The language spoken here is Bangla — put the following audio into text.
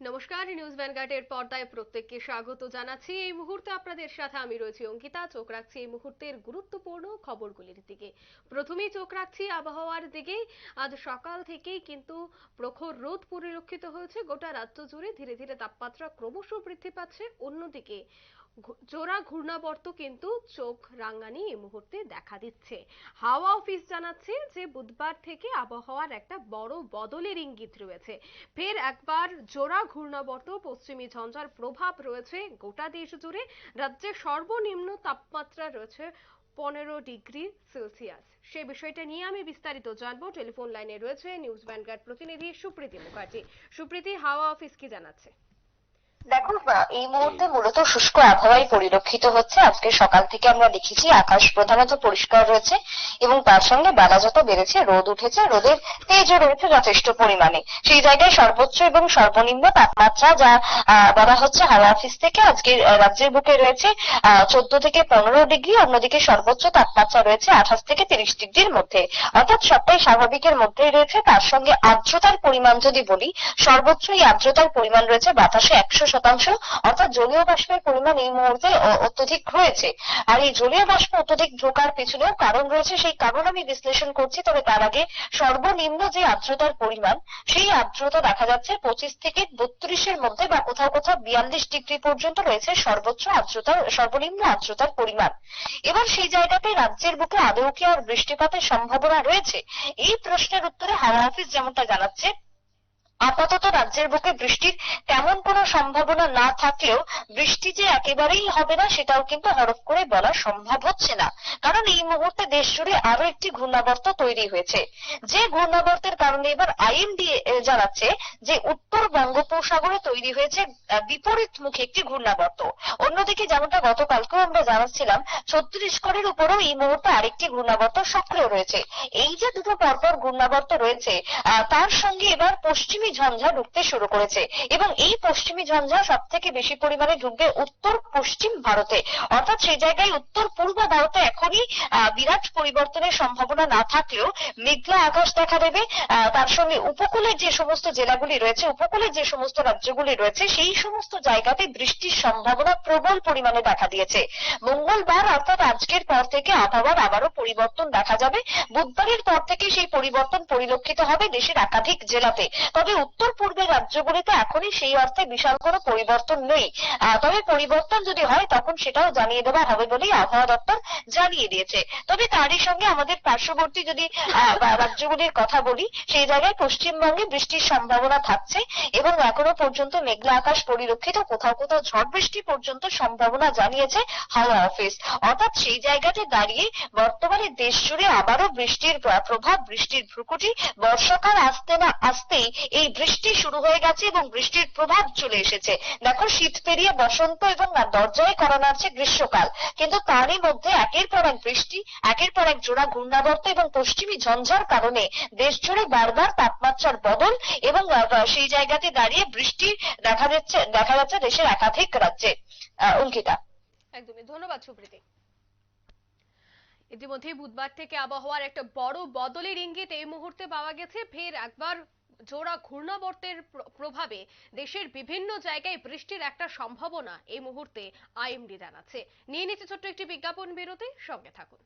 নমস্কার নিউজ ভ্যানগার্ডের পর্দায় প্রত্যেককে স্বাগত জানাচ্ছি। এই মুহূর্তে আপনাদের সাথে আমি রয়েছি অঙ্কিতা। চোখ রাখছি এই মুহূর্তের গুরুত্বপূর্ণ খবরগুলির দিকে। প্রথমেই চোখ রাখছি আবহাওয়ার দিকে। আজ সকাল থেকেই কিন্তু প্রখর রোদ পরিলক্ষিত হয়েছে। গোটা রাজ্য জুড়ে ধীরে ধীরে তাপমাত্রা ক্রমশ বৃদ্ধি পাচ্ছে। অন্যদিকে জোড়া ঘূর্ণাবর্ত কিন্তু চোখ রাঙানি এই মুহূর্তে দেখা দিচ্ছে। হাওয়া অফিস জানাচ্ছে যে বুধবার থেকে আবহাওয়ার একটা বড় বদলের ইঙ্গিত রয়েছে। ফের একবার জোড়া ঘূর্ণাবর্ত, পশ্চিমী ঝঞ্ঝার প্রভাব রয়েছে গোটা দেশ জুড়ে। রাজ্যের সর্বনিম্ন তাপমাত্রা রয়েছে পনেরো ডিগ্রি সেলসিয়াস। সে বিষয়টা নিয়ে আমি বিস্তারিত জানব। টেলিফোন লাইনে রয়েছে নিউজ ভ্যানগার্ড প্রতিনিধি সুপ্রীতি মুখার্জি। সুপ্রীতি, হাওয়া অফিস কি জানাচ্ছে? দেখো এই মুহূর্তে মূলত শুষ্ক আবহাওয়াই পরিলক্ষিত হচ্ছে। আজকে সকাল থেকে আমরা দেখেছি আকাশ প্রধানত পরিষ্কার রয়েছে এবং তার সঙ্গে বেলা যত বেড়েছে রোদ উঠেছে রোদের তেজও রয়েছে যথেষ্ট পরিমাণে। সেই জায়গায় সর্বোচ্চ এবং সর্বনিম্ন তাপমাত্রা যা বলা হচ্ছে হাওয়া অফিস থেকে আজকে রাজ্যের বুকে রয়েছে চোদ্দ থেকে পনেরো ডিগ্রি অন্যদিকে সর্বোচ্চ তাপমাত্রা রয়েছে আঠাশ থেকে তিরিশ ডিগ্রির মধ্যে। অর্থাৎ সবটাই স্বাভাবিকের মধ্যেই রয়েছে। তার সঙ্গে আর্দ্রতার পরিমাণ যদি বলি সর্বোচ্চ এই আর্দ্রতার পরিমাণ রয়েছে বাতাসে একশো শতাংশ, অর্থাৎ জলীয় বাষ্পের পরিমাণ এই মুহূর্তে অত্যধিক রয়েছে। আর এই জলীয় বাষ্প অত্যধিক ঢোকার পেছনেও কারণ রয়েছে, সেই কারণ আমি বিশ্লেষণ করছি, তবে তার আগে সর্বনিম্ন যে আর্দ্রতার পরিমাণ, সেই আর্দ্রতা দেখা যাচ্ছে পঁচিশ থেকে বত্রিশের মধ্যে বা কোথাও কোথাও বিয়াল্লিশ ডিগ্রি পর্যন্ত রয়েছে সর্বোচ্চ আর্দ্রতার, সর্বনিম্ন আর্দ্রতার পরিমাণ। এবার সেই জায়গাতে রাজ্যের বুকে আদৌ কি আর বৃষ্টিপাতের সম্ভাবনা রয়েছে? এই প্রশ্নের উত্তরে হাওয়া অফিস যেমনটা জানাচ্ছে আপাতত রাজ্যের বুকে বৃষ্টির তেমন কোনো সম্ভাবনা না থাকলেও বৃষ্টি যে একেবারেই হবে না, সেটাও কিন্তু হরফ করে বলা সম্ভব হচ্ছে না। কারণ এই মুহূর্তে দেশ জুড়ে আরও একটি ঘূর্ণাবর্ত তৈরি হয়েছে। যে ঘূর্ণাবর্তের কারণে এবার আইএমডি জানাচ্ছে যে উত্তর বঙ্গোপসাগরে তৈরি হয়েছে আহ, বিপরীতমুখী একটি ঘূর্ণাবর্ত। অন্যদিকে যেমনটা গতকালকেও আমরা জানাচ্ছিলাম ছত্তিশগড়ের উপরেও এই মুহূর্তে আরেকটি ঘূর্ণাবর্ত সক্রিয় রয়েছে। এই যে দুটো পরপর ঘূর্ণাবর্ত রয়েছে তার সঙ্গে এবার পশ্চিমী ঝঞ্ঝা ঢুকতে শুরু করেছে এবং এই পশ্চিমী ঝঞ্ঝা সব থেকে বেশি পরিমাণে ঢুকবে উত্তর পশ্চিম ভারতে। অর্থাৎ সেই জায়গায় উত্তর পূর্ব ভারতে এখনই বিরাট পরিবর্তনের সম্ভাবনা না থাকলেও মেঘলা আকাশ দেখা দেবে। তার সঙ্গে উপকূলের যে সমস্ত জেলাগুলি রয়েছে উপকূলের যে সমস্ত রাজ্যগুলি রয়েছে, সেই সমস্ত জায়গাতে বৃষ্টির সম্ভাবনা প্রবল পরিমাণে দেখা দিয়েছে। মঙ্গলবার অর্থাৎ আজকের পর থেকে আবহাওয়ার আবারও পরিবর্তন দেখা যাবে। বুধবারের পর থেকে সেই পরিবর্তন পরিলক্ষিত হবে দেশের একাধিক জেলাতে। তবে উত্তর পূর্বের রাজ্যগুলিতে এখনই সেই অর্থে বিশাল কোনো পরিবর্তন নেই। তবে পরিবর্তন যদি হয়, তখন সেটাও জানিয়ে দেওয়া হবে বলেই আবহাওয়া দপ্তর জানিয়ে দিয়েছে। তবে তারই সঙ্গে আমাদের পার্শ্ববর্তী যদি রাজ্যগুলির কথা বলি, সেই জায়গায় পশ্চিমবঙ্গে বৃষ্টির সম্ভাবনা থাকছে এবং এখনও পর্যন্ত মেঘলা আকাশ পরিলক্ষিত, কোথাও কোথাও ঝড় বৃষ্টি পর্যন্ত সম্ভাবনা জানিয়েছে হাওয়া অফিস। অর্থাৎ সেই জায়গাতে দাঁড়িয়ে বর্তমানে দেশ জুড়ে আবারও বৃষ্টির প্রভাব, বৃষ্টির ভ্রুকুটি, বর্ষাকাল আসতে না আসতেই এই বৃষ্টি শুরু হয়ে গেছে এবং বৃষ্টির প্রভাব চলে এসেছে। দেখো, শীত পেরিয়ে বসন্ত এবং দরজায় করা নাড়ছে গ্রীষ্মকাল। কিন্তু তারই মধ্যে একের পর এক বৃষ্টি, একের পর এক জোড়া ঘূর্ণাবর্ত এবং পশ্চিমী ঝঞ্ঝার কারণে দেশ জুড়ে বারবার তাপমাত্রার বদল এবং সেই জায়গাতে দাঁড়িয়ে বৃষ্টি দেখা যাচ্ছে দেখা যাচ্ছে দেশের একাধিক রাজ্যে। অঙ্কিতা। একদমই। ধন্যবাদ, সুপ্রীতি। ইতিমধ্যেই বুধবার থেকে আবহাওয়ার একটা বড় বদলের ইঙ্গিত এই মুহূর্তে পাওয়া গেছে। ফের একবার জোড়া ঘূর্ণাবর্তের প্রভাবে দেশের বিভিন্ন জায়গায় বৃষ্টির একটা সম্ভাবনা এই মুহূর্তে আইএমডি জানাচ্ছে। নিয়ে নিচ্ছে ছোট্ট একটি বিজ্ঞাপন বিরতি। সঙ্গে থাকুন।